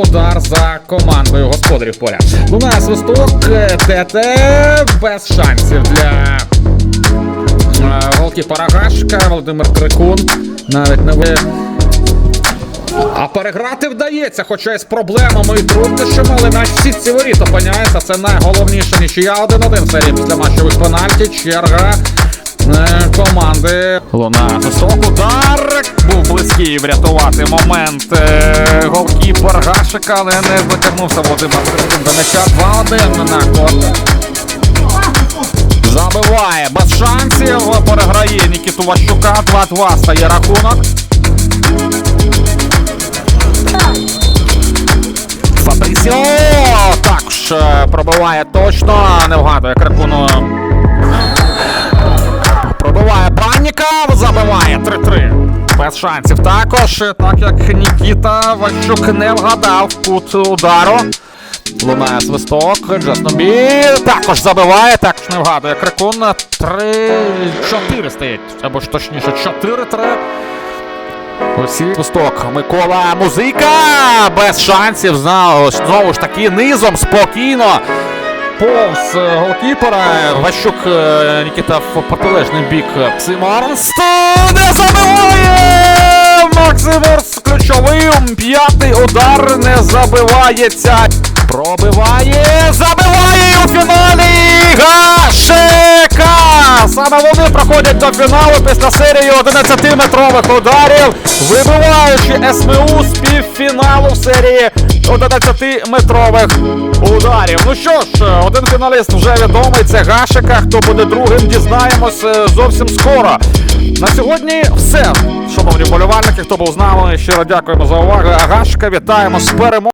Удар за командою господарів поля. Лунає свисток, е, ТТ без шансів для е, голкіпера Гашка. Володимир Крикун навіть не ви. А переграти вдається, хоча й з проблемами і труднощами, але навіть всі ці воріт опиняється. Це найголовніше нічия 1-1 в серії після матчових пенальті. Черга е, команди. Луна висок удар. Був близький врятувати момент е, голкіпер Гашика, але не дотягнувся Володимир м'яча 2-1 на кот. Забиває без шансів. Переграє Нікіту Ващука. 2-2 стає рахунок. Фабрісіо також е, пробиває точно, не вгадує Крикуну. Пробиває 3-3. Без шансів також, так як Нікіта Ващук не вгадав кут удару. Лунає свисток, Джаснобі також забиває, також не вгадує Крикун. 3-4 стоїть, або ж точніше 4-3. Усі свисток. Микола Музика без шансів. Знову, ж- таки низом спокійно. Повз е, голкіпера. Ващук е, Нікіта в протилежний бік. Симонс не забиває! Максиморс. П'ятий удар не забивається. Пробиває, забиває у фіналі Гашека! Саме вони проходять до фіналу після серії 11-метрових ударів, вибиваючи СМУ з півфіналу в серії 11-метрових ударів. Ну що ж, один фіналіст вже відомий. Це Гашека. Хто буде другим, дізнаємось е, зовсім скоро. На сьогодні все. Шановні вболівальники, хто був з нами, щиро дякуємо за увагу. Агашка, вітаємо з перемогою.